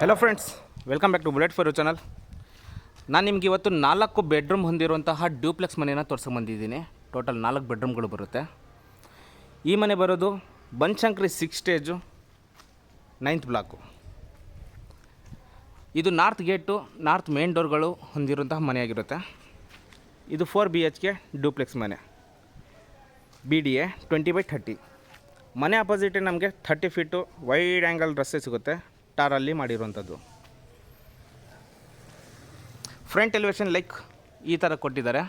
Hello friends welcome back to bullet for channel ನಾನು ನಿಮ್ಗೆ ಇವತ್ತು ನಾಲ್ಕು ಬೆಡ್ರೂಮ್ ಹೊಂದಿರುವಂತಹ ಡ್ಯೂಪ್ಲೆಕ್ಸ್ ಮನೆಯನ್ನು ತೋರ್ಸ್ಕೊಂಬಂದಿದ್ದೀನಿ ಟೋಟಲ್ ನಾಲ್ಕು ಬೆಡ್ರೂಮ್ಗಳು ಬರುತ್ತೆ. ಈ ಮನೆ ಬರೋದು Banashankari six stage ninth block ಇದು ನಾರ್ತ್ ಗೇಟು ನಾರ್ತ್ ಮೇನ್ ಡೋರ್ಗಳು ಹೊಂದಿರುವಂತಹ ಮನೆಯಾಗಿರುತ್ತೆ. ಇದು four B H K duplex ಮನೆ. B D A twenty by thirty ಮನೆ ಅಪೋಸಿಟೇ ನಮಗೆ ಥರ್ಟಿ ಫೀಟು ವೈಡ್ ಆ್ಯಂಗಲ್ ರಸ್ತೆ ಸಿಗುತ್ತೆ. ಟಾರಲ್ಲಿ ಮಾಡಿರುವಂಥದ್ದು. ಫ್ರಂಟ್ ಎಲಿವೇಶನ್ ಲೈಕ್ ಈ ಥರ ಕೊಟ್ಟಿದ್ದಾರೆ.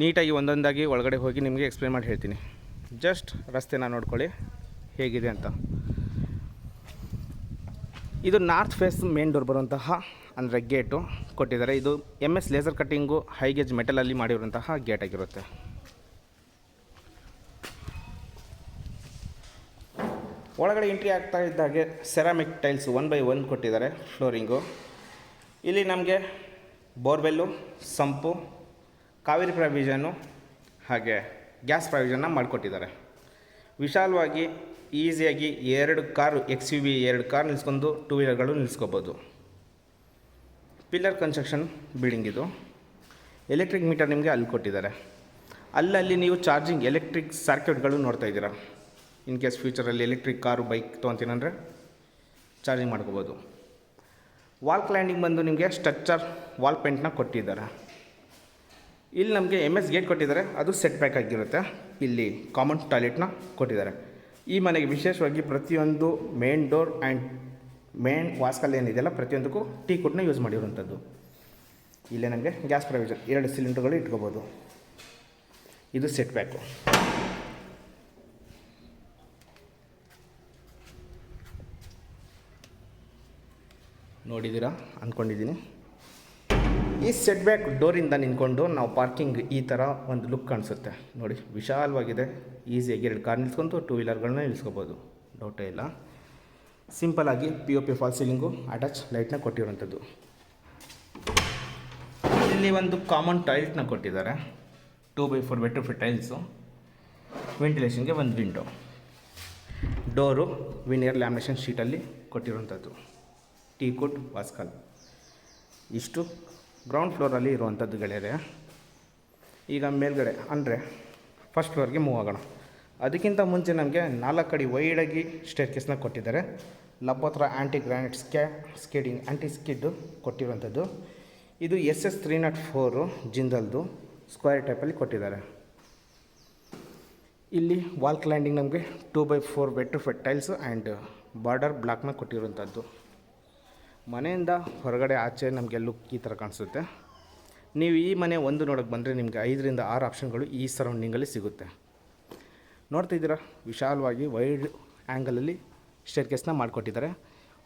ನೀಟಾಗಿ ಒಂದೊಂದಾಗಿ ಒಳಗಡೆ ಹೋಗಿ ನಿಮಗೆ ಎಕ್ಸ್ಪ್ಲೇನ್ ಮಾಡಿ ಹೇಳ್ತೀನಿ. ಜಸ್ಟ್ ರಸ್ತೆನ ನೋಡ್ಕೊಳ್ಳಿ, ಹೇಗಿದೆ ಅಂತ. ಇದು ನಾರ್ತ್ ಫೇಸ್ ಮೇನ್ ಡೋರ್ ಬರುವಂತಹ ಅಂದರೆ ಗೇಟು ಕೊಟ್ಟಿದ್ದಾರೆ. ಇದು M S laser cutting high gauge ಮೆಟಲಲ್ಲಿ ಮಾಡಿರುವಂತಹ ಗೇಟ್ ಆಗಿರುತ್ತೆ. ಒಳಗಡೆ ಎಂಟ್ರಿ ಆಗ್ತಾ ಇದ್ದಾಗೆ ceramic tiles one by one ಕೊಟ್ಟಿದ್ದಾರೆ ಫ್ಲೋರಿಂಗು ಇಲ್ಲಿ ನಮಗೆ ಬೋರ್ವೆಲ್ಲು ಸಂಪು, ಕಾವೇರಿ ಪ್ರಾವಿಷನ್ನು ಹಾಗೆ ಗ್ಯಾಸ್ ಪ್ರಾವಿಷನ್ನ ಮಾಡಿಕೊಟ್ಟಿದ್ದಾರೆ. ವಿಶಾಲವಾಗಿ ಈಸಿಯಾಗಿ ಎರಡು ಕಾರು ಎಕ್ಸ್ ಯು ವಿ ಎರಡು ಕಾರ್ ನಿಲ್ಸ್ಕೊಂಡು ಟೂ ವೀಲರ್ಗಳು ನಿಲ್ಸ್ಕೋಬೋದು. ಪಿಲ್ಲರ್ ಕನ್ಸ್ಟ್ರಕ್ಷನ್ ಬಿಲ್ಡಿಂಗ್ ಇದು. ಎಲೆಕ್ಟ್ರಿಕ್ ಮೀಟರ್ ನಿಮಗೆ ಅಲ್ಲಿ ಕೊಟ್ಟಿದ್ದಾರೆ. ಅಲ್ಲಲ್ಲಿ ನೀವು ಚಾರ್ಜಿಂಗ್ ಎಲೆಕ್ಟ್ರಿಕ್ ಸರ್ಕ್ಯೂಟ್ಗಳು ನೋಡ್ತಾ ಇದ್ದೀರಾ. ಇನ್ ಕೇಸ್ ಫ್ಯೂಚರಲ್ಲಿ ಎಲೆಕ್ಟ್ರಿಕ್ ಕಾರು, ಬೈಕ್ ತೊಗೊತೀನಂದರೆ ಚಾರ್ಜಿಂಗ್ ಮಾಡ್ಕೋಬೋದು. ವಾಲ್ ಕ್ಲೈಂಡಿಂಗ್ ಬಂದು ನಿಮಗೆ ಸ್ಟ್ರಕ್ಚರ್ ವಾಲ್ ಪೇಂಟ್ನ ಕೊಟ್ಟಿದ್ದಾರೆ. ಇಲ್ಲಿ ನಮಗೆ ಎಂ ಎಸ್ ಗೇಟ್ ಕೊಟ್ಟಿದ್ದಾರೆ, ಅದು ಸೆಟ್ ಬ್ಯಾಕ್ ಆಗಿರುತ್ತೆ. ಇಲ್ಲಿ ಕಾಮನ್ ಟಾಯ್ಲೆಟ್ನ ಕೊಟ್ಟಿದ್ದಾರೆ. ಈ ಮನೆಗೆ ವಿಶೇಷವಾಗಿ ಪ್ರತಿಯೊಂದು ಮೇನ್ ಡೋರ್ ಆ್ಯಂಡ್ ಮೇನ್ ವಾಸ್ಕಲ್ ಏನಿದೆಯಲ್ಲ, ಪ್ರತಿಯೊಂದಕ್ಕೂ ಟೀ ಕುಡ್ನ ಯೂಸ್ ಮಾಡಿರುವಂಥದ್ದು. ಇಲ್ಲೇ ನಮಗೆ ಗ್ಯಾಸ್ ಪ್ರೊವಿಷನ್ ಎರಡು ಸಿಲಿಂಡರ್ಗಳು ಇಟ್ಕೋಬೋದು. ಇದು ಸೆಟ್ ಬ್ಯಾಕು ನೋಡಿದ್ದೀರಾ ಅಂದ್ಕೊಂಡಿದ್ದೀನಿ ಈ ಸೆಟ್ ಬ್ಯಾಕ್ ಡೋರಿಂದ ನಿಂತ್ಕೊಂಡು ನಾವು ಪಾರ್ಕಿಂಗ್ ಈ ಥರ ಒಂದು ಲುಕ್ ಕಾಣಿಸುತ್ತೆ. ನೋಡಿ, ವಿಶಾಲವಾಗಿದೆ. ಈಸಿಯಾಗಿ ಎರಡು ಕಾರ್ ನಿಲ್ಸ್ಕೊಂಡು ಟೂ ವೀಲರ್ಗಳನ್ನ ನಿಲ್ಸ್ಕೋಬೋದು. ಡೌಟೇ ಇಲ್ಲ. ಸಿಂಪಲಾಗಿ P O P false ceiling attach ಲೈಟ್ನ ಕೊಟ್ಟಿರುವಂಥದ್ದು. ಇಲ್ಲಿ ಒಂದು ಕಾಮನ್ ಟೈಲ್ಸ್ನ ಕೊಟ್ಟಿದ್ದಾರೆ. ಟೂ ಬೈ ಫೋರ್ ಬೆಟ್ರೂಫ್ ಟೈಲ್ಸು ವೆಂಟಿಲೇಷನ್ಗೆ ಒಂದು ವಿಂಡೋ ಡೋರು ವಿನಿಯರ್ ಲ್ಯಾಮಿನೇಷನ್ ಶೀಟಲ್ಲಿ ಕೊಟ್ಟಿರುವಂಥದ್ದು. ಟೀ ಕೋಟ್, ವಾಸ್ಕಲ್. ಇಷ್ಟು ಗ್ರೌಂಡ್ ಫ್ಲೋರಲ್ಲಿ ಇರುವಂಥದ್ದು ಗೆಳೆಯರೆ. ಈಗ ಮೇಲ್ಗಡೆ ಅಂದರೆ ಫಸ್ಟ್ ಫ್ಲೋರ್ಗೆ ಮೂವ್ ಆಗೋಣ. ಅದಕ್ಕಿಂತ ಮುಂಚೆ ನಮಗೆ ನಾಲ್ಕು ಅಡಿ ವೈಡಾಗಿ ಸ್ಟೇರ್ ಕೇಸ್ನ ಕೊಟ್ಟಿದ್ದಾರೆ. ಲಪೋತ್ರ ಆ್ಯಂಟಿ ಗ್ರಾನೈಟ್ ಸ್ಕ್ಯಾ ಸ್ಕೇಡಿಂಗ್ ಆ್ಯಂಟಿ ಸ್ಕಿಡ್ಡು ಕೊಟ್ಟಿರುವಂಥದ್ದು. ಇದು S S three nought four ಜಿಂದಲ್ದು square ಟೈಪಲ್ಲಿ ಕೊಟ್ಟಿದ್ದಾರೆ. ಇಲ್ಲಿ ವಾಲ್ ಕ್ಲೈಂಡಿಂಗ್ ನಮಗೆ two by four feet tiles and border ಬ್ಲಾಕ್ನ ಕೊಟ್ಟಿರುವಂಥದ್ದು. ಮನೆಯಿಂದ ಹೊರಗಡೆ ಆಚೆ ನಮಗೆ ಲುಕ್ ಈ ಥರ ಕಾಣಿಸುತ್ತೆ. ನೀವು ಈ ಮನೆ ಒಂದು ನೋಡೋಕ್ಕೆ ಬಂದರೆ ನಿಮಗೆ ಐದರಿಂದ ಆರು ಆಪ್ಷನ್ಗಳು ಈ ಸರೌಂಡಿಂಗಲ್ಲಿ ಸಿಗುತ್ತೆ. ನೋಡ್ತಿದ್ದೀರಾ ವಿಶಾಲವಾಗಿ ವೈಡ್ ಆ್ಯಂಗಲಲ್ಲಿ ಸ್ಟೇರ್ ಕೇಸ್ನ ಮಾಡಿಕೊಟ್ಟಿದ್ದಾರೆ.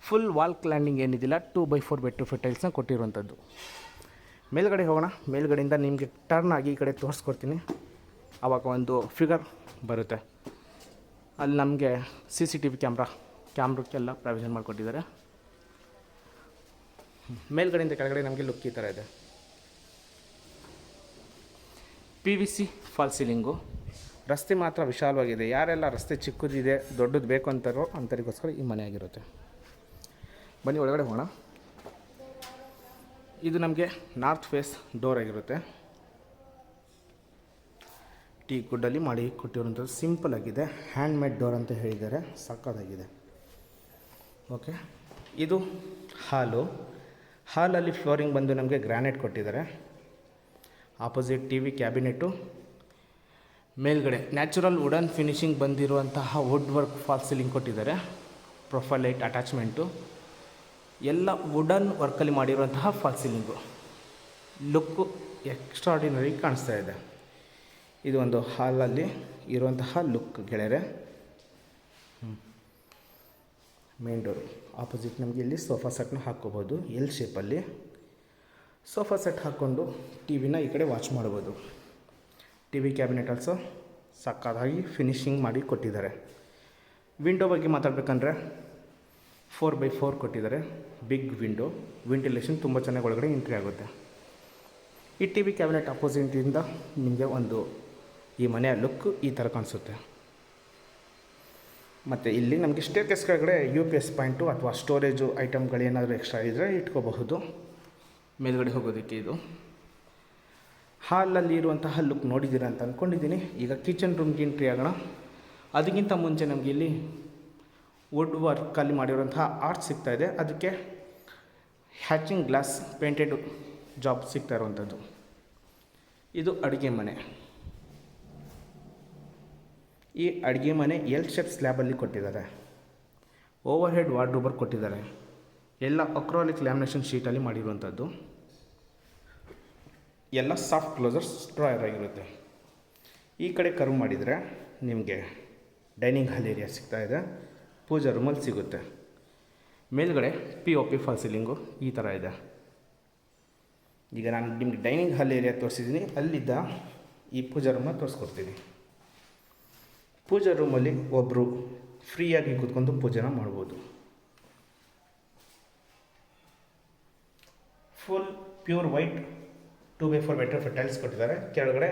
Full wall cladding ಏನಿದಿಲ್ಲ two by four by two five ಟೈಲ್ಸ್ನ ಕೊಟ್ಟಿರುವಂಥದ್ದು. ಮೇಲ್ಗಡೆ ಹೋಗೋಣ. ಮೇಲ್ಗಡೆಯಿಂದ ನಿಮಗೆ ಟರ್ನ್ ಆಗಿ ಈ ಕಡೆ ತೋರಿಸ್ಕೊಡ್ತೀನಿ. ಆವಾಗ ಒಂದು ಫಿಗರ್ ಬರುತ್ತೆ. ಅಲ್ಲಿ ನಮಗೆ C C T V camera ಕ್ಯಾಮ್ರಕ್ಕೆಲ್ಲ provision ಮಾಡಿಕೊಟ್ಟಿದ್ದಾರೆ. ಮೇಲ್ಗಡೆಯಿಂದ ಕೆಳಗಡೆ ನಮಗೆ ಲುಕ್ ಈ ಥರ ಇದೆ. P V C false ceiling ರಸ್ತೆ ಮಾತ್ರ ವಿಶಾಲವಾಗಿದೆ. ಯಾರೆಲ್ಲ ರಸ್ತೆ ಚಿಕ್ಕದಿದೆ ದೊಡ್ಡದು ಬೇಕು ಅಂತಾರೋ ಅಂಥರಿಗೋಸ್ಕರ ಈ ಮನೆ ಆಗಿರುತ್ತೆ. ಬನ್ನಿ ಒಳಗಡೆ ಹೋಗೋಣ. ಇದು ನಮಗೆ ನಾರ್ತ್ ಫೇಸ್ ಡೋರ್ ಆಗಿರುತ್ತೆ. ಟೀ ಗುಡ್ಡಲ್ಲಿ ಮಾಡಿ ಕೊಟ್ಟಿರುವಂಥದ್ದು ಸಿಂಪಲ್ ಆಗಿದೆ. ಹ್ಯಾಂಡ್ ಮೇಡ್ ಡೋರ್ ಅಂತ ಹೇಳಿದ್ದಾರೆ. ಸಕ್ಕತ್ತಾಗಿದೆ. ಓಕೆ ಇದು ಹಾಲು ಹಾಲಲ್ಲಿ ಫ್ಲೋರಿಂಗ್ ಬಂದು ನಮಗೆ ಗ್ರಾನೈಟ್ ಕೊಟ್ಟಿದ್ದಾರೆ. ಆಪೋಸಿಟ್ ಟಿ ವಿ ಕ್ಯಾಬಿನೆಟ್ಟು ಮೇಲ್ಗಡೆ ನ್ಯಾಚುರಲ್ ವುಡನ್ ಫಿನಿಶಿಂಗ್ ಬಂದಿರುವಂತಹ ವುಡ್ ವರ್ಕ್ ಫಾಲ್ ಸೀಲಿಂಗ್ ಕೊಟ್ಟಿದ್ದಾರೆ. Profile light attachment. ಎಲ್ಲ ವುಡನ್ ವರ್ಕಲ್ಲಿ ಮಾಡಿರುವಂತಹ ಫಾಲ್ ಸೀಲಿಂಗು. ಲುಕ್ಕು ಎಕ್ಸ್ಟ್ರಾಡಿನರಿ ಕಾಣಿಸ್ತಾ ಇದೆ. ಇದು ಒಂದು ಹಾಲಲ್ಲಿ ಇರುವಂತಹ ಲುಕ್ ಗೆಳೆಯರೆ. Main door. ಆಪೋಸಿಟ್ ನಮಗೆ ಇಲ್ಲಿ ಸೋಫಾ ಸೆಟ್ನ ಹಾಕ್ಕೋಬೋದು. ಎಲ್ ಶೇಪಲ್ಲಿ ಸೋಫಾ ಸೆಟ್ ಹಾಕ್ಕೊಂಡು ಟಿ ವಿನ ಈ ಕಡೆ ವಾಚ್ ಮಾಡ್ಬೋದು. ಟಿ ವಿ ಕ್ಯಾಬಿನೆಟ್ ಆಲ್ಸೋ ಸಕ್ಕದಾಗಿ ಫಿನಿಶಿಂಗ್ ಮಾಡಿ ಕೊಟ್ಟಿದ್ದಾರೆ. ವಿಂಡೋ ಬಗ್ಗೆ ಮಾತಾಡಬೇಕಂದ್ರೆ ಫೋರ್ ಬೈ ಫೋರ್ ಕೊಟ್ಟಿದ್ದಾರೆ. ಬಿಗ್ ವಿಂಡೋ ವೆಂಟಿಲೇಷನ್ ತುಂಬ ಚೆನ್ನಾಗಿ ಒಳಗಡೆ ಎಂಟ್ರಿ ಆಗುತ್ತೆ. ಈ ಟಿ ವಿ ಕ್ಯಾಬಿನೆಟ್ ಅಪೋಸಿಟಿಂದ ನಿಮಗೆ ಒಂದು ಈ ಮನೆಯ ಲುಕ್ ಈ ಥರ ಕಾಣಿಸುತ್ತೆ. ಮತ್ತು ಇಲ್ಲಿ ನಮಗೆ ಸ್ಟೇರ್ ಕೇಸ್ ಕೆಳಗಡೆ ಯು ಪಿ ಎಸ್ ಪಾಯಿಂಟು ಅಥವಾ ಸ್ಟೋರೇಜು ಐಟಮ್ಗಳು ಏನಾದರೂ ಎಕ್ಸ್ಟ್ರಾ ಇದ್ದರೆ ಇಟ್ಕೋಬಹುದು. ಮೇಲ್ಗಡೆ ಹೋಗೋದಕ್ಕೆ ಇದು. ಹಾಲಲ್ಲಿ ಇರುವಂತಹ ಲುಕ್ ನೋಡಿದ್ದೀರಾ ಅಂತ ಅಂದ್ಕೊಂಡಿದ್ದೀನಿ ಈಗ ಕಿಚನ್ ರೂಮ್ಗೆ ಎಂಟ್ರಿ ಆಗೋಣ. ಅದಕ್ಕಿಂತ ಮುಂಚೆ ನಮಗೆ ಇಲ್ಲಿ ವುಡ್ ವರ್ಕಲ್ಲಿ ಮಾಡಿರುವಂತಹ ಆರ್ಟ್ ಸಿಗ್ತಾ ಇದೆ. ಅದಕ್ಕೆ ಹ್ಯಾಚಿಂಗ್ ಗ್ಲಾಸ್ ಪೇಂಟೆಡ್ ಜಾಬ್ ಸಿಗ್ತಾ ಇರುವಂಥದ್ದು ಇದು ಅಡುಗೆ ಮನೆ. ಈ ಅಡುಗೆ ಮನೆ ಎಲ್ ಶೇಪ್ ಸ್ಲ್ಯಾಬಲ್ಲಿ ಕೊಟ್ಟಿದ್ದಾರೆ. ಓವರ್ ಹೆಡ್ ವಾರ್ಡ್ರೂಬರ್ ಕೊಟ್ಟಿದ್ದಾರೆ. ಎಲ್ಲ ಅಕ್ರಾಲಿಕ್ ಲ್ಯಾಮಿನೇಷನ್ ಶೀಟಲ್ಲಿ ಮಾಡಿರುವಂಥದ್ದು ಎಲ್ಲ ಸಾಫ್ಟ್ ಕ್ಲೋಸರ್ಸ್ ಡ್ರಾಯರ್ ಆಗಿರುತ್ತೆ. ಈ ಕಡೆ ಕರ್ವ್ ಮಾಡಿದರೆ ನಿಮಗೆ ಡೈನಿಂಗ್ ಹಾಲ್ ಏರಿಯಾ ಸಿಗ್ತಾ ಇದೆ. ಪೂಜಾ ರೂಮಲ್ಲಿ ಸಿಗುತ್ತೆ. ಮೇಲ್ಗಡೆ P O P false ceiling ಈ ಥರ ಇದೆ. ಈಗ ನಾನು ನಿಮಗೆ ಡೈನಿಂಗ್ ಹಾಲ್ ಏರಿಯಾ ತೋರಿಸಿದ್ದೀನಿ. ಅಲ್ಲಿದ್ದ ಈ ಪೂಜಾ ರೂಮಲ್ಲಿ ತೋರಿಸ್ಕೊಡ್ತೀನಿ. ಪೂಜಾ ರೂಮಲ್ಲಿ ಒಬ್ಬರು ಫ್ರೀಯಾಗಿ ಕೂತ್ಕೊಂಡು ಪೂಜೆನ ಮಾಡ್ಬೋದು. Full pure white two by four better ಫೋರ್ ಟೈಲ್ಸ್ ಕೊಟ್ಟಿದ್ದಾರೆ. ಕೆಳಗಡೆ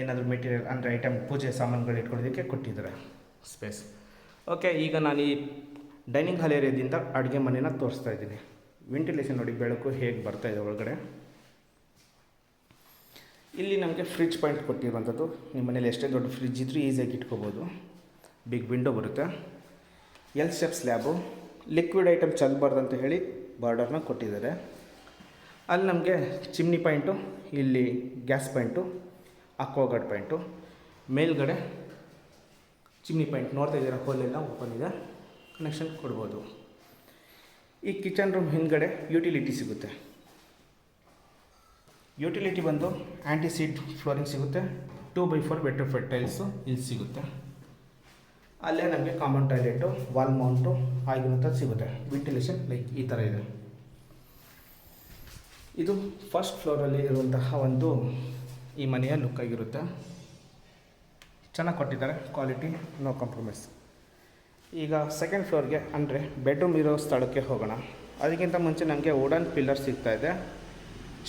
ಏನಾದರೂ ಮೆಟೀರಿಯಲ್ ಅಂದರೆ ಐಟಮ್ ಪೂಜೆ ಸಾಮಾನುಗಳು ಇಟ್ಕೊಳ್ಳೋದಕ್ಕೆ ಕೊಟ್ಟಿದ್ದಾರೆ. ಸ್ಪೇಸ್ ಓಕೆ ಈಗ ನಾನು ಈ ಡೈನಿಂಗ್ ಹಾಲ್ ಏರಿಯಾದಿಂದ ಅಡುಗೆ ಮನೆನ ತೋರಿಸ್ತಾ ಇದ್ದೀನಿ. ವೆಂಟಿಲೇಷನ್ ನೋಡಿ ಬೆಳಕು ಹೇಗೆ ಬರ್ತಾಯಿದೆ ಒಳಗಡೆ. ಇಲ್ಲಿ ನಮಗೆ ಫ್ರಿಜ್ ಪಾಯಿಂಟ್ ಕೊಟ್ಟಿರುವಂಥದ್ದು. ನಿಮ್ಮ ಮನೇಲಿ ಎಷ್ಟೇ ದೊಡ್ಡ ಫ್ರಿಜ್ ಇದ್ದರೂ ಈಸಿಯಾಗಿ ಇಟ್ಕೋಬೋದು. ಬಿಗ್ ವಿಂಡೋ ಬರುತ್ತೆ. L step slab liquid item ಚಲ್ಬಾರ್ದು ಅಂತ ಹೇಳಿ ಬಾರ್ಡರ್ನ ಕೊಟ್ಟಿದ್ದಾರೆ. ಅಲ್ಲಿ ನಮಗೆ ಚಿಮ್ನಿ ಪಾಯಿಂಟು ಇಲ್ಲಿ ಗ್ಯಾಸ್ ಪಾಯಿಂಟು ಅಕ್ವಾಗಾರ್ಡ್ ಪಾಯಿಂಟು ಮೇಲ್ಗಡೆ ಚಿಮ್ನಿ ಪಾಯಿಂಟ್ ನೋಡ್ತಾ ಇದ್ದೀರಾ ಹೋಲೆಲ್ಲ ಓಪನ್ ಇದೆ. ಕನೆಕ್ಷನ್ ಕೊಡ್ಬೋದು. ಈ ಕಿಚನ್ ರೂಮ್ ಹಿಂದ್ಗಡೆ ಯುಟಿಲಿಟಿ ಸಿಗುತ್ತೆ. ಯುಟಿಲಿಟಿ ಬಂದು ಆ್ಯಂಟಿ ಸೀಟ್ ಫ್ಲೋರಿಂಗ್ ಸಿಗುತ್ತೆ ಟೂ ಬೈ ಫೋರ್ ಬೆಟರ್ ಫರ್ಟೈಲ್ಸು ಇಲ್ಲಿ ಸಿಗುತ್ತೆ. ಅಲ್ಲೇ ನಮಗೆ ಕಾಮನ್ ಟಾಯ್ಲೆಟು ವಾಲ್ ಮೌಂಟು ಆಗಿರುವಂಥ ಸಿಗುತ್ತೆ. ವೆಂಟಿಲೇಷನ್ ಲೈಕ್ ಈ ಥರ ಇದೆ. ಇದು ಫಸ್ಟ್ ಫ್ಲೋರಲ್ಲಿ ಇರುವಂತಹ ಒಂದು ಈ ಮನೆಯ ಲುಕ್ ಆಗಿರುತ್ತೆ. ಚೆನ್ನಾಗಿ ಕೊಟ್ಟಿದ್ದಾರೆ. ಕ್ವಾಲಿಟಿ ನೋ ಕಾಂಪ್ರಮೈಸ್ ಈಗ ಸೆಕೆಂಡ್ ಫ್ಲೋರ್ಗೆ ಅಂದರೆ ಬೆಡ್ರೂಮ್ ಇರೋ ಸ್ಥಳಕ್ಕೆ ಹೋಗೋಣ. ಅದಕ್ಕಿಂತ ಮುಂಚೆ ನಮಗೆ ವುಡನ್ ಪಿಲ್ಲರ್ ಸಿಗ್ತಾ ಇದೆ.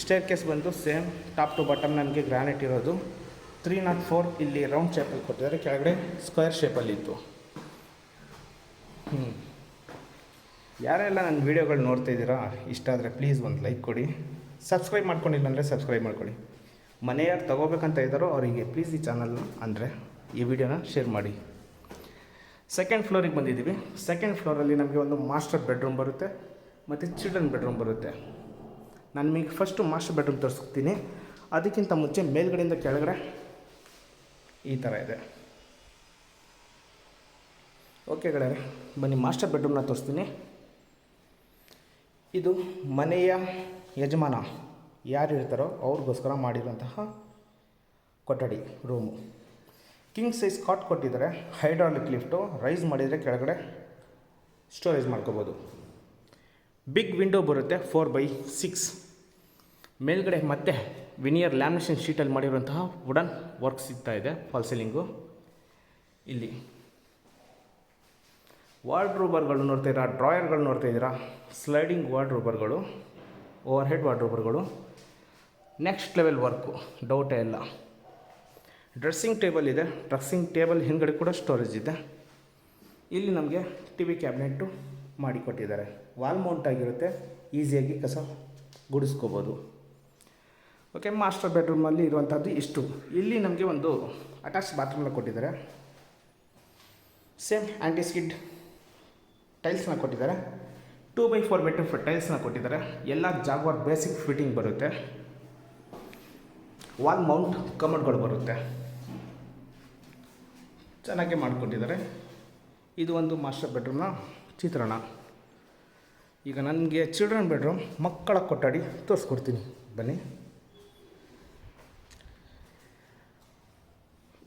ಸ್ಟೇರ್ ಕೇಸ್ ಬಂದು ಸೇಮ್, ಟಾಪ್ ಟು ಬಾಟಮ್ ನಮಗೆ ಗ್ರಾನೈಟ್ ಇರೋದು. ತ್ರೀ ನಾಟ್ ಫೋರ್ ಇಲ್ಲಿ ರೌಂಡ್ ಶೇಪಲ್ಲಿ ಕೊಟ್ಟಿದ್ದಾರೆ, ಕೆಳಗಡೆ ಸ್ಕ್ವೇರ್ ಶೇಪಲ್ಲಿ ಇತ್ತು. ಹ್ಞೂ ಯಾರೆಲ್ಲ ನನ್ನ ವೀಡಿಯೋಗಳು ನೋಡ್ತಾ ಇದ್ದೀರಾ, ಇಷ್ಟ ಆದರೆ ಪ್ಲೀಸ್ ಒಂದು ಲೈಕ್ ಕೊಡಿ. ಸಬ್ಸ್ಕ್ರೈಬ್ ಮಾಡ್ಕೊಂಡಿಲ್ಲ ಅಂದರೆ ಸಬ್ಸ್ಕ್ರೈಬ್ ಮಾಡ್ಕೊಳ್ಳಿ. ಮನೆ ಯಾರು ತಗೋಬೇಕಂತ ಇದ್ದಾರೋ ಅವರಿಗೆ ಪ್ಲೀಸ್ ಈ ಚಾನಲ್ನ ಅಂದರೆ ಈ ವಿಡಿಯೋನ ಶೇರ್ ಮಾಡಿ. ಸೆಕೆಂಡ್ ಫ್ಲೋರಿಗೆ ಬಂದಿದ್ದೀವಿ. ಸೆಕೆಂಡ್ ಫ್ಲೋರಲ್ಲಿ ನಮಗೆ ಒಂದು ಮಾಸ್ಟರ್ ಬೆಡ್ರೂಮ್ ಬರುತ್ತೆ, ಮತ್ತು ಚಿಲ್ಡ್ರನ್ ಬೆಡ್ರೂಮ್ ಬರುತ್ತೆ. ನಾನು ನಿಮಗೆ ಫಸ್ಟು ಮಾಸ್ಟರ್ ಬೆಡ್ರೂಮ್ ತೋರಿಸ್ತೀನಿ. ಅದಕ್ಕಿಂತ ಮುಂಚೆ ಮೇಲ್ಗಡೆಯಿಂದ ಕೆಳಗಡೆ ಈ ಥರ ಇದೆ. ಓಕೆ ಬನ್ನಿ ಮಾಸ್ಟರ್ ಬೆಡ್ರೂಮ್ನ ತೋರಿಸ್ತೀನಿ. ಇದು ಮನೆಯ ಯಜಮಾನ ಯಾರು ಇರ್ತಾರೋ ಅವ್ರಿಗೋಸ್ಕರ ಮಾಡಿರುವಂತಹ ಕೊಠಡಿ ರೂಮು ಕಿಂಗ್ ಸೈಜ್ ಕಾಟ್ ಕೊಟ್ಟಿದ್ದಾರೆ. ಹೈಡ್ರಾಲಿಕ್ ಲಿಫ್ಟು ರೈಸ್ ಮಾಡಿದರೆ ಕೆಳಗಡೆ ಸ್ಟೋರೇಜ್ ಮಾಡ್ಕೋಬೋದು. ಬಿಗ್ ವಿಂಡೋ ಬರುತ್ತೆ ಫೋರ್ ಬೈ ಸಿಕ್ಸ್ ಮೇಲ್ಗಡೆ ಮತ್ತೆ ವಿನಿಯರ್ ಲ್ಯಾಮಿನೇಷನ್ ಶೀಟಲ್ಲಿ ಮಾಡಿರುವಂತಹ ವುಡನ್ ವರ್ಕ್ ಸಿಗ್ತಾ ಇದೆ ಫಾಲ್ ಸೀಲಿಂಗು ಇಲ್ಲಿ ವಾರ್ಡ್ರೂಬರ್ಗಳು ನೋಡ್ತಾ ಇದ್ದೀರಾ ಡ್ರಾಯರ್ಗಳು ನೋಡ್ತಾ ಇದ್ದೀರಾ? ಸ್ಲೈಡಿಂಗ್ ವಾರ್ಡ್ರೂಬರ್ಗಳು ಓವರ್ ಹೆಡ್ ವಾರ್ಡ್ರೂಬರ್ಗಳು ನೆಕ್ಸ್ಟ್ ಲೆವೆಲ್ ವರ್ಕು ಡೌಟೇ ಇಲ್ಲ. ಡ್ರೆಸ್ಸಿಂಗ್ ಟೇಬಲ್ ಇದೆ ಡ್ರೆಸ್ಸಿಂಗ್ ಟೇಬಲ್ ಹಿಂದ್ಗಡೆ ಕೂಡ ಸ್ಟೋರೇಜ್ ಇದೆ. ಇಲ್ಲಿ ನಮಗೆ ಟಿ ವಿ ಕ್ಯಾಬಿನೆಟ್ಟು ಮಾಡಿಕೊಟ್ಟಿದ್ದಾರೆ. ವಾಲ್ ಮೌಂಟ್ ಆಗಿರುತ್ತೆ ಈಸಿಯಾಗಿ ಕಸ ಗುಡಿಸ್ಕೋಬೋದು. ಓಕೆ ಮಾಸ್ಟರ್ ಬೆಡ್ರೂಮಲ್ಲಿ ಇರುವಂಥದ್ದು ಇಷ್ಟು. ಇಲ್ಲಿ ನಮಗೆ ಒಂದು ಅಟ್ಯಾಚ್ ಬಾತ್ರೂಮ್ನ ಕೊಟ್ಟಿದ್ದಾರೆ. ಸೇಮ್ ಆ್ಯಂಟಿ ಸ್ಕಿಡ್ ಟೈಲ್ಸ್ನ ಕೊಟ್ಟಿದ್ದಾರೆ. ಟೂ ಬೈ ಫೋರ್ ಮೀಟರ್ ಟೈಲ್ಸ್ನ ಕೊಟ್ಟಿದ್ದಾರೆ. ಎಲ್ಲ ಜಾಗ್ವಾರ್ ಬೇಸಿಕ್ ಫಿಟ್ಟಿಂಗ್ ಬರುತ್ತೆ. ವಾಲ್ ಮೌಂಟ್ ಕಮರ್ಗಳು ಬರುತ್ತೆ. ಚೆನ್ನಾಗಿ ಮಾಡಿಕೊಟ್ಟಿದ್ದಾರೆ. ಇದು ಒಂದು ಮಾಸ್ಟರ್ ಬೆಡ್ರೂಮ್ನ ಚಿತ್ರಣ. ಈಗ ನನಗೆ ಚಿಲ್ಡ್ರನ್ ಬೆಡ್ರೂಮ್ ಮಕ್ಕಳ ಕೊಠಡಿ ತೋರಿಸ್ಕೊಡ್ತೀನಿ. ಬನ್ನಿ.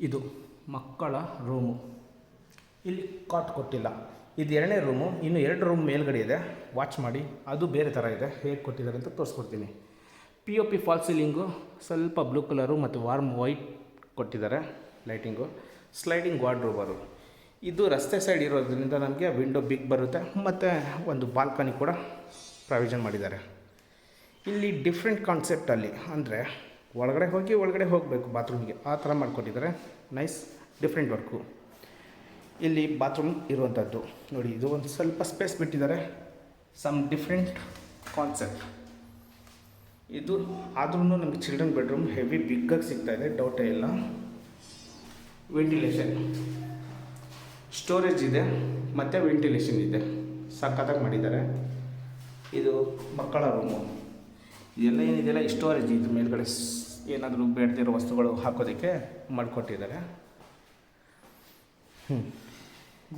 ಇದು ಮಕ್ಕಳ ರೂಮು. ಇಲ್ಲಿ ಕಾಟ್ ಕೊಟ್ಟಿಲ್ಲ. ಇದು ಎರಡನೇ ರೂಮು. ಇನ್ನು ಎರಡು ರೂಮ್ ಮೇಲ್ಗಡೆ ಇದೆ. ವಾಚ್ ಮಾಡಿ. ಅದು ಬೇರೆ ಥರ ಇದೆ. ಹೇಗೆ ಕೊಟ್ಟಿದ್ದಾರೆ ಅಂತ ತೋರಿಸ್ಕೊಡ್ತೀನಿ. P O P fall ceiling ಸ್ವಲ್ಪ ಬ್ಲೂ ಕಲರು ಮತ್ತು ವಾರ್ಮ್ ವೈಟ್ ಕೊಟ್ಟಿದ್ದಾರೆ ಲೈಟಿಂಗು ಸ್ಲೈಡಿಂಗ್ ವಾರ್ಡ್ರೋಬರು ಇದು ರಸ್ತೆ ಸೈಡ್ ಇರೋದ್ರಿಂದ ನಮಗೆ ವಿಂಡೋ ಬಿಗ್ ಬರುತ್ತೆ. ಮತ್ತು ಒಂದು ಬಾಲ್ಕನಿ ಕೂಡ ಪ್ರಾವಿಷನ್ ಮಾಡಿದ್ದಾರೆ. ಇಲ್ಲಿ ಡಿಫ್ರೆಂಟ್ ಕಾನ್ಸೆಪ್ಟಲ್ಲಿ ಅಂದರೆ ಒಳಗಡೆ ಹೋಗಿ ಒಳಗಡೆ ಹೋಗಬೇಕು ಬಾತ್ರೂಮಿಗೆ. ಆ ಥರ ಮಾಡಿಕೊಟ್ಟಿದ್ದಾರೆ ನೈಸ್, ಡಿಫ್ರೆಂಟ್ ವರ್ಕು. ಇಲ್ಲಿ ಬಾತ್ರೂಮ್ ಇರುವಂಥದ್ದು. ನೋಡಿ, ಇದು ಒಂದು ಸ್ವಲ್ಪ ಸ್ಪೇಸ್ ಬಿಟ್ಟಿದ್ದಾರೆ. Some different concept. ಇದು ಆದ್ರೂ ನಮಗೆ ಚಿಲ್ಡ್ರನ್ ಬೆಡ್ರೂಮ್ ಹೆವಿ ಬಿಗ್ಗಾಗಿ ಸಿಗ್ತಾ ಇದೆ, ಡೌಟೇ ಇಲ್ಲ. ವೆಂಟಿಲೇಷನ್. ಸ್ಟೋರೇಜ್ ಇದೆ, ಮತ್ತು ವೆಂಟಿಲೇಷನ್ ಇದೆ. ಸಖತ್ತಾಗಿ ಮಾಡಿದ್ದಾರೆ. ಇದು ಮಕ್ಕಳ ರೂಮು. ಇದೆಲ್ಲ ಏನಿದೆಯಲ್ಲ ಸ್ಟೋರೇಜ್ ಇದು ಮೇಲ್ಗಡೆ ಏನಾದರೂ ಬೇಡದಿರೋ ವಸ್ತುಗಳು ಹಾಕೋದಕ್ಕೆ ಮಾಡಿಕೊಟ್ಟಿದ್ದಾರೆ. ಹ್ಞೂ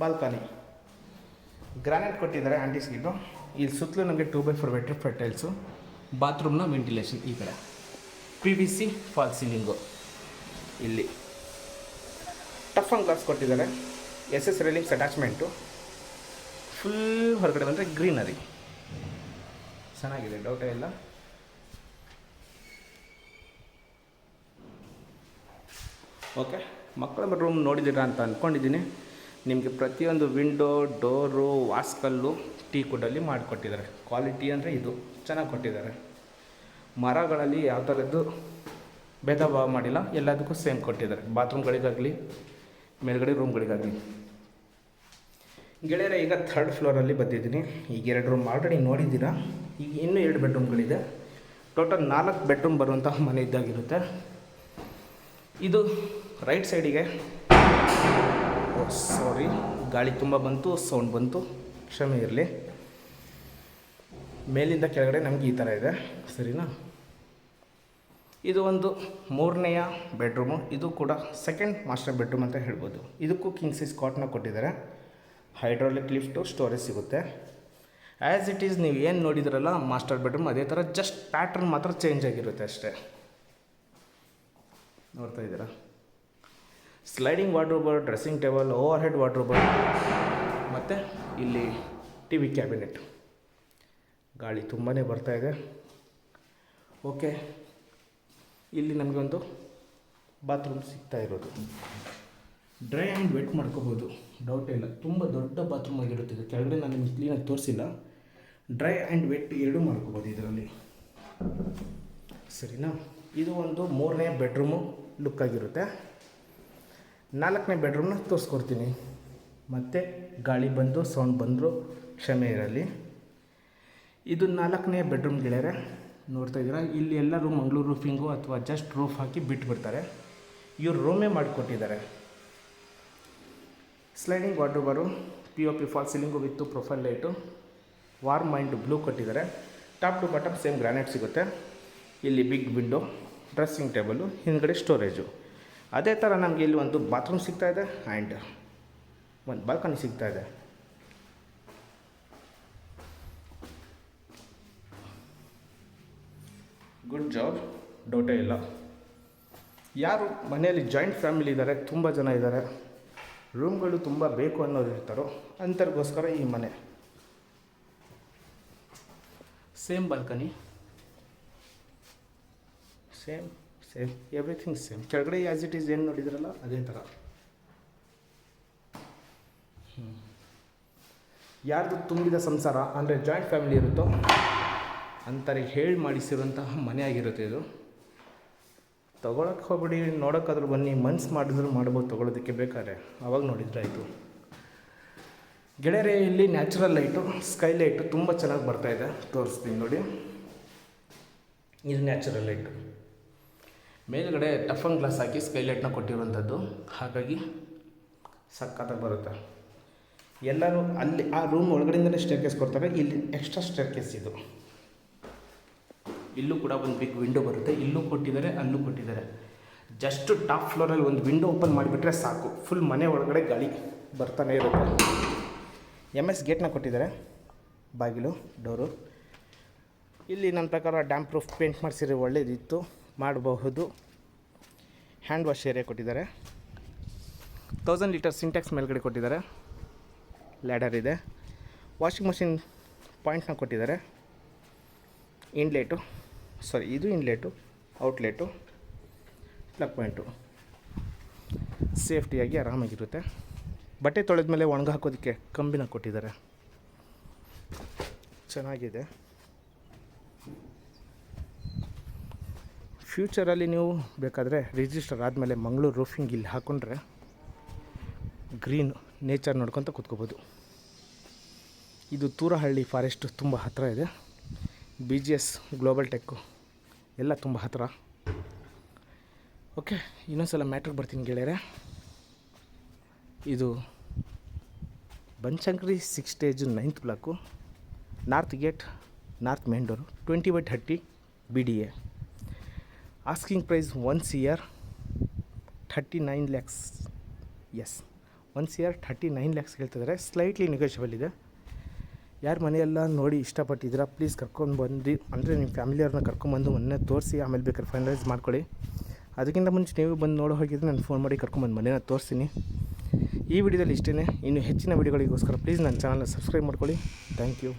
ಬಾಲ್ಕನಿ. ಗ್ರಾನೈಟ್ ಕೊಟ್ಟಿದ್ದಾರೆ ಆಂಟೀಸ್ಗಿಟ್ಟು ಇಲ್ಲಿ ಸುತ್ತಲೂ ನನಗೆ ಟೂ ಬೈ ಫೋರ್ ವೆಟ್ರ್ ಟೈಲ್ಸು ಬಾತ್ರೂಮ್ನ ವೆಂಟಿಲೇಷನ್ ಈ ಕಡೆ. P V C fall ceiling ಇಲ್ಲಿ. ಟಫ್ ಆನ್ ಗ್ಲಾಸ್ ಕೊಟ್ಟಿದ್ದಾರೆ. S S railings attachment full ಹೊರಗಡೆ ಬಂದರೆ ಗ್ರೀನರಿ ಚೆನ್ನಾಗಿದೆ ಡೌಟೇ ಇಲ್ಲ. ಓಕೆ? ಮಕ್ಕಳ ರೂಮ್ ನೋಡಿದ್ದೀರಾ ಅಂತ ಅಂದ್ಕೊಂಡಿದ್ದೀನಿ ನಿಮಗೆ ಪ್ರತಿಯೊಂದು ವಿಂಡೋ ಡೋರು ವಾಸ್ಕಲ್ಲು, ಟೀ ಕುಡ್ಡಲ್ಲಿ ಮಾಡಿಕೊಟ್ಟಿದ್ದಾರೆ. ಕ್ವಾಲಿಟಿ ಅಂದರೆ ಇದು. ಚೆನ್ನಾಗಿ ಕೊಟ್ಟಿದ್ದಾರೆ. ಮರಗಳಲ್ಲಿ ಯಾವ ಥರದ್ದು ಭೇದ ಭಾವ ಮಾಡಿಲ್ಲ. ಎಲ್ಲದಕ್ಕೂ ಸೇಮ್ ಕೊಟ್ಟಿದ್ದಾರೆ. ಬಾತ್ರೂಮ್ಗಳಿಗಾಗಲಿ ಮೇಲ್ಗಡೆ ರೂಮ್ಗಳಿಗಾಗಲಿ ಗೆಳೆಯರ, ಈಗ ಥರ್ಡ್ ಫ್ಲೋರಲ್ಲಿ ಬಂದಿದ್ದೀನಿ. ಈಗ ಎರಡು ರೂಮ್ ಆಲ್ರೆಡಿ ನೋಡಿದ್ದೀರಾ. ಈಗ ಇನ್ನೂ ಎರಡು ಬೆಡ್ರೂಮ್ಗಳಿದೆ ಟೋಟಲ್ ನಾಲ್ಕು ಬೆಡ್ರೂಮ್ ಬರುವಂತಹ ಮನೆ ಇದ್ದಾಗಿರುತ್ತೆ. ಇದು ರೈಟ್ ಸೈಡಿಗೆ ಸಾರಿ ಗಾಳಿ ತುಂಬ ಬಂತು ಸೌಂಡ್ ಬಂತು. ಕ್ಷಮೆ ಇರಲಿ. ಮೇಲಿಂದ ಕೆಳಗಡೆ ನಮಗೆ ಈ ಥರ ಇದೆ. ಸರಿನಾ? ಇದು ಒಂದು ಮೂರನೆಯ ಬೆಡ್ರೂಮು ಇದು ಕೂಡ ಸೆಕೆಂಡ್ ಮಾಸ್ಟರ್ ಬೆಡ್ರೂಮ್ ಅಂತ ಹೇಳ್ಬೋದು. ಇದಕ್ಕೂ ಕಿಂಗ್ ಸ್ಕಾಟ್ನ ಕಾಟ್ನ ಕೊಟ್ಟಿದ್ದಾರೆ. ಹೈಡ್ರಾಲಿಕ್ ಲಿಫ್ಟು ಸ್ಟೋರೇಜ್ ಸಿಗುತ್ತೆ. ಆ್ಯಸ್ ಇಟ್ ಈಸ್ ನೀವು ಏನು ನೋಡಿದ್ರಲ್ಲ ಮಾಸ್ಟರ್ ಬೆಡ್ರೂಮ್ ಅದೇ ಥರ ಜಸ್ಟ್ ಪ್ಯಾಟ್ರನ್ ಮಾತ್ರ ಚೇಂಜ್ ಆಗಿರುತ್ತೆ ಅಷ್ಟೇ. ನೋಡ್ತಾ ಇದ್ದೀರಾ? Sliding wardrobe dressing table overhead wardrobe ಮತ್ತು ಇಲ್ಲಿ ಟಿ ವಿ ಕ್ಯಾಬಿನೆಟ್ ಗಾಳಿ ತುಂಬಾ ಬರ್ತಾ ಇದೆ. ಓಕೆ ಇಲ್ಲಿ ನಮಗೆ ಒಂದು ಬಾತ್ರೂಮ್ ಸಿಗ್ತಾ ಇರೋದು. ಡ್ರೈ ಆ್ಯಂಡ್ ವೆಟ್ ಮಾಡ್ಕೋಬೋದು. ಡೌಟೇ ಇಲ್ಲ. ತುಂಬ ದೊಡ್ಡ ಬಾತ್ರೂಮ್ ಆಗಿರುತ್ತೆ ಇದು ಕೆಳಗಡೆ ನಾನು ನಿಮ್ಗೆ ಕ್ಲೀನಾಗಿ ತೋರಿಸಿಲ್ಲ. ಡ್ರೈ ಆ್ಯಂಡ್ ವೆಟ್ ಎರಡೂ ಮಾಡ್ಕೋಬೋದು ಇದರಲ್ಲಿ. ಸರಿನಾ? ಇದು ಒಂದು ಮೂರನೇ ಬೆಡ್ರೂಮು ಲುಕ್ ಆಗಿರುತ್ತೆ. ನಾಲ್ಕನೇ ಬೆಡ್ರೂಮ್ನ ತೋರಿಸ್ಕೊಡ್ತೀನಿ. ಮತ್ತು ಗಾಳಿ ಬಂದು ಸೌಂಡ್ ಬಂದರೂ, ಕ್ಷಮೆ ಇರಲಿ. ಇದು ನಾಲ್ಕನೇ ಬೆಡ್ರೂಮ್ ಗೆಳೆಯರೆ, ನೋಡ್ತಾ ಇದ್ದೀರಾ? ಇಲ್ಲಿ ಎಲ್ಲರೂ ಮಂಗಳೂರು ರೂಫಿಂಗು ಅಥವಾ ಜಸ್ಟ್ ರೂಫ್ ಹಾಕಿ ಬಿಟ್ಬಿಡ್ತಾರೆ. ಇವರು ರೂಮೇ ಮಾಡಿಕೊಟ್ಟಿದ್ದಾರೆ. Sliding ವಾರ್ಡ್ರೋಬರು P O P false ceiling with profile light warm mind blue ಕೊಟ್ಟಿದ್ದಾರೆ. Top to bottom same granite ಸಿಗುತ್ತೆ. ಇಲ್ಲಿ ಬಿಗ್ ವಿಂಡೋ ಡ್ರೆಸ್ಸಿಂಗ್ ಟೇಬಲು ಹಿಂದ್ಗಡೆ ಸ್ಟೋರೇಜು ಅದೇ ಥರ ನಮಗೆ ಇಲ್ಲಿ ಒಂದು ಬಾತ್ರೂಮ್ ಸಿಗ್ತಾ ಇದೆ ಆ್ಯಂಡ್ ಒಂದು ಬಾಲ್ಕನಿ ಸಿಗ್ತಾ ಇದೆ. ಗುಡ್ ಜಾಬ್ ಡೌಟೇ ಇಲ್ಲ. ಯಾರು ಮನೆಯಲ್ಲಿ ಜಾಯಿಂಟ್ ಫ್ಯಾಮಿಲಿ ಇದ್ದಾರೆ ತುಂಬ ಜನ ಇದ್ದಾರೆ ರೂಮ್ಗಳು ತುಂಬ ಬೇಕು ಅನ್ನೋರು ಇರ್ತಾರೋ ಅಂಥವ್ರಿಗೋಸ್ಕರ ಈ ಮನೆ. Same balcony same same everything same ಕೆಳಗಡೆ ಆ್ಯಸ್ ಇಟ್ ಈಸ್ ಏನು ನೋಡಿದ್ರಲ್ಲ, ಅದೇ ಥರ ಯಾರ್ದು ತುಂಬಿದ ಸಂಸಾರ, ಅಂದರೆ ಜಾಯಿಂಟ್ ಫ್ಯಾಮಿಲಿ ಇರುತ್ತೋ ಅಂಥವ್ರಿಗೆ ಹೇಳಿ ಮಾಡಿಸಿರುವಂತಹ ಮನೆ ಆಗಿರುತ್ತೆ ಇದು. ತೊಗೊಳಕ್ಕೆ ಹೋಗ್ಬಿಡಿ, ನೋಡೋಕ್ಕಾದ್ರೂ ಬನ್ನಿ, ಮನ್ಸು ಮಾಡಿದ್ರು ಮಾಡ್ಬೋದು, ತೊಗೊಳೋದಕ್ಕೆ ಬೇಕಾದ್ರೆ. ಅವಾಗ ನೋಡಿದ್ರೆ ಆಯಿತು. ಇಲ್ಲಿ ನ್ಯಾಚುರಲ್ ಲೈಟು ಸ್ಕೈ ಲೈಟು ತುಂಬ ಚೆನ್ನಾಗಿ ಬರ್ತಾ ಇದೆ. ತೋರಿಸ್ತೀನಿ ನೋಡಿ. ಇದು ನ್ಯಾಚುರಲ್ ಲೈಟು ಮೇಲ್ಗಡೆ ಟಫನ್ ಗ್ಲಾಸ್ ಹಾಕಿ ಸ್ಕೈಲೈಟ್ನ ಕೊಟ್ಟಿರುವಂಥದ್ದು. ಹಾಗಾಗಿ ಸಕ್ಕತ್ತಾಗಿ ಬರುತ್ತೆ. ಎಲ್ಲರೂ ಅಲ್ಲಿ ಆ ರೂಮ್ ಒಳಗಡೆಯಿಂದಲೇ ಸ್ಟೇರ್ ಕೇಸ್ ಕೊಡ್ತಾರೆ, ಇಲ್ಲಿ ಎಕ್ಸ್ಟ್ರಾ ಸ್ಟೇರ್ ಕೇಸ್ ಇದು. ಇಲ್ಲೂ ಕೂಡ ಒಂದು ಬಿಗ್ ವಿಂಡೋ ಬರುತ್ತೆ. ಇಲ್ಲೂ ಕೊಟ್ಟಿದ್ದಾರೆ, ಅಲ್ಲೂ ಕೊಟ್ಟಿದ್ದಾರೆ. ಜಸ್ಟ್ ಟಾಪ್ ಫ್ಲೋರಲ್ಲಿ ಒಂದು ವಿಂಡೋ ಓಪನ್ ಮಾಡಿಬಿಟ್ರೆ ಸಾಕು. ಫುಲ್ ಮನೆ ಒಳಗಡೆ ಗಾಳಿ ಬರ್ತಾನೆ ಇರುತ್ತೆ. ಎಂ ಎಸ್ ಗೇಟ್ನ ಕೊಟ್ಟಿದ್ದಾರೆ. ಬಾಗಿಲು ಡೋರು ಇಲ್ಲಿ ನನ್ನ ಪ್ರಕಾರ ಡ್ಯಾಮ್ ಪ್ರೂಫ್ ಪೇಂಟ್ ಮಾಡಿಸಿರೋ ಒಳ್ಳೇದಿತ್ತು. ಮಾಡಬಹುದು. ಹ್ಯಾಂಡ್ ವಾಶ್ ಏರಿಯಾ ಕೊಟ್ಟಿದ್ದಾರೆ. ತೌಸಂಡ್ ಲೀಟರ್ ಸಿಂಟ್ಯಾಕ್ಸ್ ಮೇಲ್ಗಡೆ ಕೊಟ್ಟಿದ್ದಾರೆ. ಲ್ಯಾಡರ್ ಇದೆ. ವಾಷಿಂಗ್ ಮಷಿನ್ ಪಾಯಿಂಟ್ನ ಕೊಟ್ಟಿದ್ದಾರೆ. ಇನ್ಲೇಟು ಸಾರಿ ಇದು ಇನ್ಲೇಟು ಔಟ್ಲೇಟು ಪ್ಲಗ್ ಪಾಯಿಂಟು ಸೇಫ್ಟಿಯಾಗಿ ಆರಾಮಾಗಿರುತ್ತೆ. ಬಟ್ಟೆ ತೊಳೆದ ಮೇಲೆ ಒಣಗಾಕೋದಕ್ಕೆ ಕಂಬಿನ ಕೊಟ್ಟಿದ್ದಾರೆ. ಚೆನ್ನಾಗಿದೆ. ಫ್ಯೂಚರಲ್ಲಿ ನೀವು ಬೇಕಾದರೆ ರಿಜಿಸ್ಟರ್ ಆದಮೇಲೆ ಮಂಗಳೂರು ರೂಫಿಂಗ್ ಇಲ್ಲಿ ಹಾಕ್ಕೊಂಡ್ರೆ ಗ್ರೀನ್ ನೇಚರ್ ನೋಡ್ಕೊತ ಕೂತ್ಕೋಬೋದು. ಇದು ತೂರಹಳ್ಳಿ ಫಾರೆಸ್ಟ್ ತುಂಬ ಹತ್ತಿರ ಇದೆ. B G S global tech ಎಲ್ಲ ತುಂಬ ಹತ್ತಿರ ಓಕೆ ಇನ್ನೊಂದ್ಸಲ ಮ್ಯಾಟ್ರಿಗೆ ಬರ್ತೀನಿ ಗೆಳೆಯರೆ. ಇದು Banashankari six stage ninth block north gate north main door twenty by thirty B D A asking price one C R thirty nine lakhs S once year thirty nine lakhs ಹೇಳ್ತಿದ್ದಾರೆ. Slightly negotiable ಇದೆ. ಯಾರು ಮನೆಯೆಲ್ಲ ನೋಡಿ ಇಷ್ಟಪಟ್ಟಿದ್ದೀರಾ please ಕರ್ಕೊಂಡು ಬಂದು ಅಂದರೆ ನಿಮ್ಮ ಫ್ಯಾಮಿಲಿಯವ್ರನ್ನ ಕರ್ಕೊಂಬಂದು ಮೊನ್ನೆ ತೋರಿಸಿ, ಆಮೇಲೆ ಬೇಕಾದ್ರೆ ಫೈನಲೈಸ್ ಮಾಡ್ಕೊಳ್ಳಿ. ಅದಕ್ಕಿಂತ ಮುಂಚೆ ನೀವು ಬಂದು ನೋಡೋ ಹೋಗಿದ್ರೆ ನಾನು ಫೋನ್ ಮಾಡಿ ಕರ್ಕೊಂಬಂದು ಮನೇನ ತೋರಿಸ್ತೀನಿ ಈ ವಿಡಿಯೋದಲ್ಲಿ ಇಷ್ಟೇ ಇನ್ನು ಹೆಚ್ಚಿನ ವಿಡಿಯೋಗಳಿಗೋಸ್ಕರ ಪ್ಲೀಸ್ ನನ್ನ ಚಾನಲ್ನ ಸಬ್ಸ್ಕ್ರೈಬ್ ಮಾಡ್ಕೊಳ್ಳಿ. Thank you